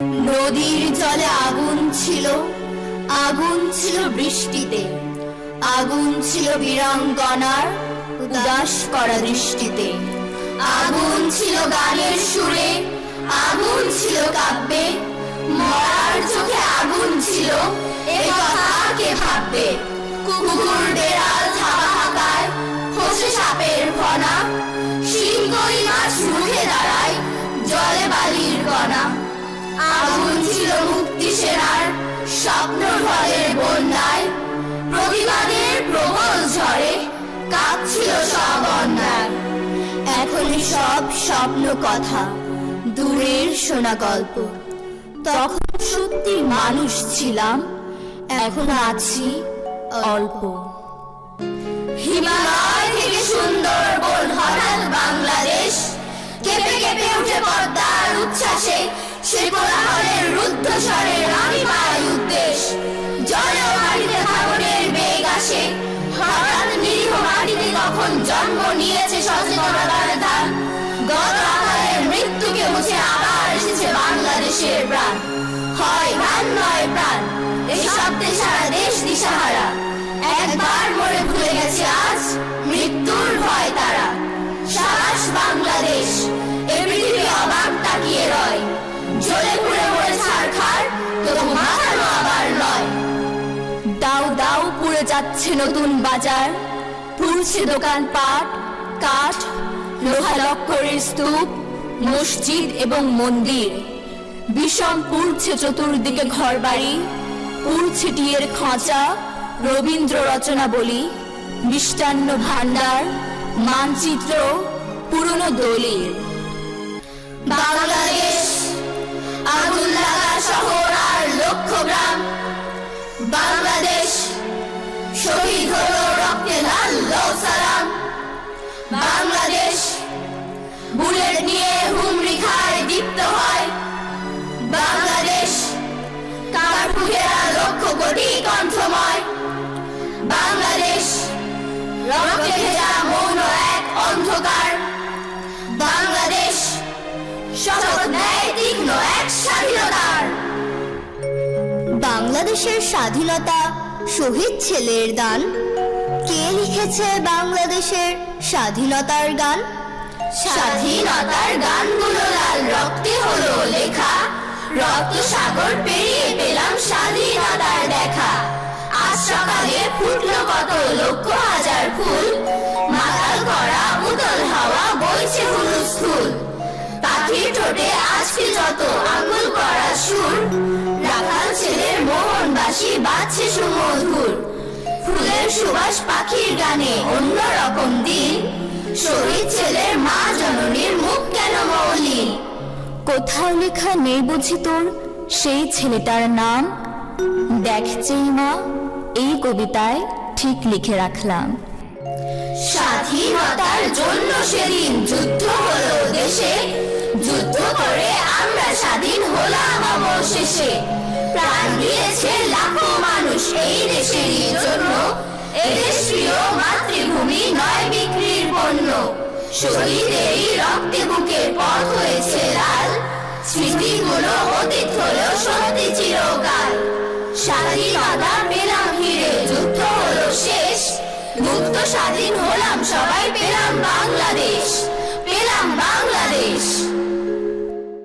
নদীর জলে আগুন ছিল আগুন ছিল বৃষ্টিতে, আগুন ছিল বীরাঙ্গনার উদাস করা দৃষ্টিতে, আগুন ছিল গানের সুরে, আগুন ছিল কাব্যে, মরার চোখে আগুন ছিল এ কথা কে ভাববে কুকুর স্বপ্ন কথা, দূরের শোনা গল্প। তখন সত্যি মানুষ ছিলাম, এখন আছি অল্প। হিমালয় থেকে সুন্দরবন, হঠাৎ বাংলাদেশ। কেঁপে কেঁপে উঠে পদ্মার উচ্ছ্বাসে সে কোলাহলের রুদ্ধ স্বরের আমি পাই উদ্দেশ। জলে মাটিতে ভাবনের বেগ আসে, হঠাৎ নিরীহ মাটিতে কখন জন্ম নিয়েছে সচেতনতার ধান আবার এসেছে বাংলাদেশের প্রাণ। হয় প্রাণ নয় প্রাণ। এই শব্দে সারা দেশ দিশাহারা। একবার মৃত্যুর ভয় তারা। সাবাস বাংলাদেশ, এ পৃথিবী তাকিয়ে রয়। জ্বলে পুড়ে মরে ছাড়খার তবু মাথানো আবার নয় দাও দাও পুড়ে যাচ্ছে নতুন বাজার। পুড়ছে দোকান পাট, কাঠ লোহা লক্করের স্তূপ, মসজিদ এবং মন্দির। বিষম পুড়ছে চতুর্দিকে ঘরবাড়ি, পুড়ছে টিয়ের খাঁচা, রবীন্দ্র রচনা বলি, মিষ্টান্ন ভাণ্ডার, মানচিত্র, পুরনো দলিল। বাংলাদেশ আগুন লাগা শহর আর লক্ষ গ্রাম। বাংলাদেশ বাংলাদেশের স্বাধীনতা, শহীদ ছেলের দান। কে লিখেছে বাংলাদেশের স্বাধীনতার গান? স্বাধীনতার গানগুলো লাল রক্তে হলো লেখা। রক্ত সাগর পেরিয়ে পেলাম স্বাধীনতার দেখা। আজ সকালে ফুটলো কত লক্ষ হাজার ফুল। মাতাল করা উতল হাওয়া বইছে হুলস্থুল পাখির ঠোঁটে আজকে যত মোহনবাসী বাজছে সুমধুর। ফুলের সুবাস পাখির গানে অন্য রকম দিন শহীদ ছেলের মা জননীর মুখ কেন মৌলিন? কোথাও লেখা নেই বুঝি তোর? সেই ছেলেটার নাম? দেখছেই মা, এই কবিতায় ঠিক লিখে রাখলাম। স্বাধীনতার জন্য সেদিন যুদ্ধ হলো দেশে। যুদ্ধ করে আমরা স্বাধীন হলাম অবশেষে। প্রাণ দিয়েছে লাখো মানুষ এই দেশেরই জন্য। এদেশ মাতৃভূমি নয় বিক্রির পণ্য। শহীদেরই রক্তে বুকে পথ হয়েছে লাল। স্মৃতিগুলো অতীত হলেও সত্যি চিরকাল। স্বাধীনতা পেলাম হিরে যুদ্ধ হলো শেষ। মুক্ত, স্বাধীন হলাম সবাই, পেলাম বাংলাদেশ। পেলাম বাংলাদেশ।